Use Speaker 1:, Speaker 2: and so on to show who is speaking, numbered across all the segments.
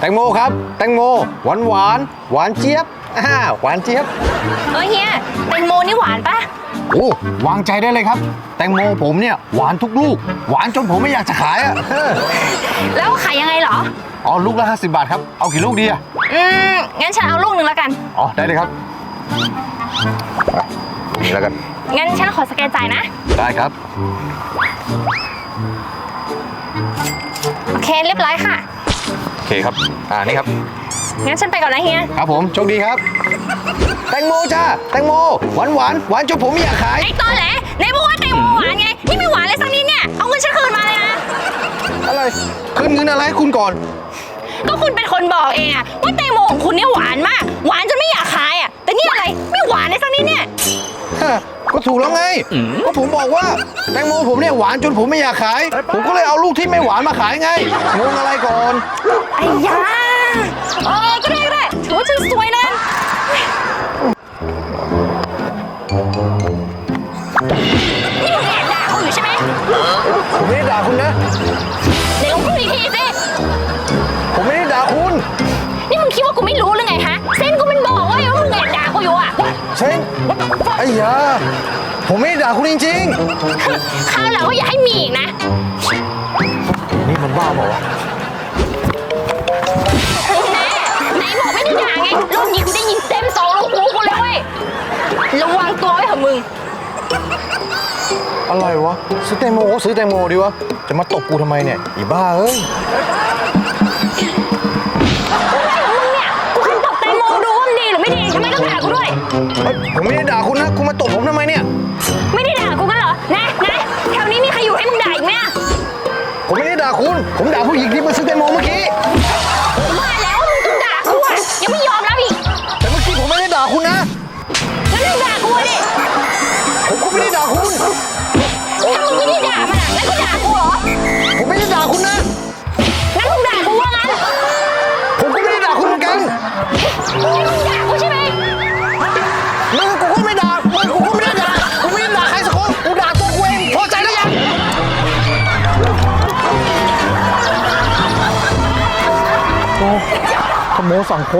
Speaker 1: แตงโมครับ แตงโม หวานหวานหวานเจี๊ยบอ่าหวานเจี๊ยบ
Speaker 2: เออเฮียแตงโมนี่หวานปะ
Speaker 1: โอ้วางใจได้เลยครับ แตงโมผมเนี่ยหวานทุกลูก หวานจนผมไม่อยากจะขายอะเออ
Speaker 2: แล้วขายยังไงเหรอ
Speaker 1: อ๋อลูกละ50 บาทครับเอากี่ลูกดีอะ
Speaker 2: อืมงั้นฉันเอาลูกหนึ่งแล้วกัน
Speaker 1: อ๋อได้เลยครับไปลูกนี้แล้วกัน
Speaker 2: งั้นฉันขอสแกนจ่ายนะ
Speaker 1: ได้ครับ
Speaker 2: โอเคเรียบร้อยค่ะ
Speaker 1: โอ เคครับ อ่านี่ครับ
Speaker 2: งั้นฉันไปก่อนนะเฮีย
Speaker 1: ครับผมโชคดีครับ แตงโมจ้าแตงโม หวานหวานหวานจนผมไม่อยากขาย
Speaker 2: ไอ้ตอนแหลไหนบอกว่าแตงโมหวานไง นี่ไม่หวานเลยสักนิดเนี่ย เอาเงินฉันคืนมาเลยนะ
Speaker 1: อะไรคืนเงินอะไรให้คุณก่อน
Speaker 2: ก็คุณเป็นคนบอกเองอะว่าแตงโมของคุณเนี่ยหวานมาก หวานจนไม่อยากขายอะ ก็
Speaker 1: ถูกแล้วไงก็ผมบอกว่าแตงโมผมเนี่ยหวานจนผมไม่อยากขาย ผมก็เลยเอาลูกที่ไม่หวานมาขายไงงงอะไรก่อน
Speaker 2: ไอ้ยาเออก็ได้ก็ได้ถือว่าฉันสวยนะนี่มึงแอบด่าเขาอยู่ใช่ไหม
Speaker 1: ผมไม่ได้ด่าคุณนะ
Speaker 2: ไอ้ยา
Speaker 1: ผมไม่ได้ด่าคุณจริง
Speaker 2: คราวหลังก็อย่าให้มีอีกนะ
Speaker 1: ๆ นี่มันบ้าเปล่าวะ
Speaker 2: แน่ไหนบอกไม่ได้ด่าไงรอบนี้กูได้ยินเต็มสองลูกหูกูเลยเว้ยระวังตัวไว้เถอะมึง
Speaker 1: อะไรวะซื้อแตงโมก็ซื้อแตงโมดีวะ จะมาตบกูทำไมเนี่ยอีบ้าเอ้ย
Speaker 2: ด่า
Speaker 1: คุณผม
Speaker 2: ด่า
Speaker 1: ผู้ห ขโมยสั่งโค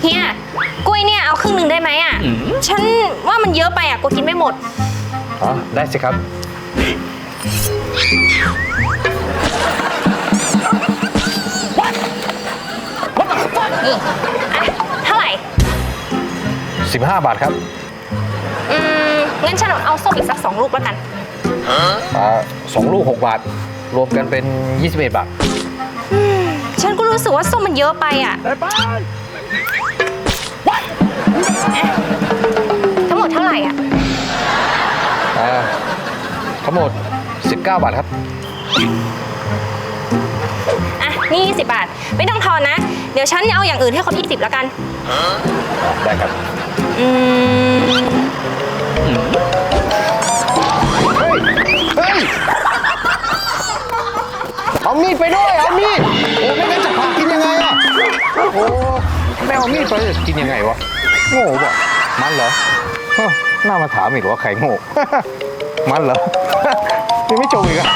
Speaker 2: เฮียกล้วยเนี่ยเอาครึ่งหนึ่งได้ไหมอะ ฉันว่ามันเยอะไปอะกูกินไม่หมด
Speaker 1: อ๋อ ได้สิครับ
Speaker 2: นี่อะเท่าไหร่
Speaker 1: 15 บาทครับ
Speaker 2: อืมงั้นฉันเอาส้มอีกสักสองลูกแล้วกัน
Speaker 1: อ่าสองลูก 6 บาท รวมกันเป็น 21 บาท
Speaker 2: ฉันก็รู้สึกว่าส้มมันเยอะไปอะ ทั้งหมดเท่าไหร่อะ
Speaker 1: อ่า ทั้งหมด 19 บาทครับ
Speaker 2: อะ นี่ 20 บาท ไม่ต้องทอนนะ เดี๋ยวฉันเอาอย่างอื่นให้ครบ20 แล้วกัน
Speaker 1: ได้ครับ
Speaker 2: อืม
Speaker 1: เอามีดไปด้วย เอามีด โอ้ไม่งั้นจะพากินยังไงอะโอ้ไม่เอามีดไปจะกินยังไงวะ โง่ปะมันเหรอเฮ้อน่ามาถามอีกว่าใครโง่ มันเหรอ ยังไม่จบอีกอะ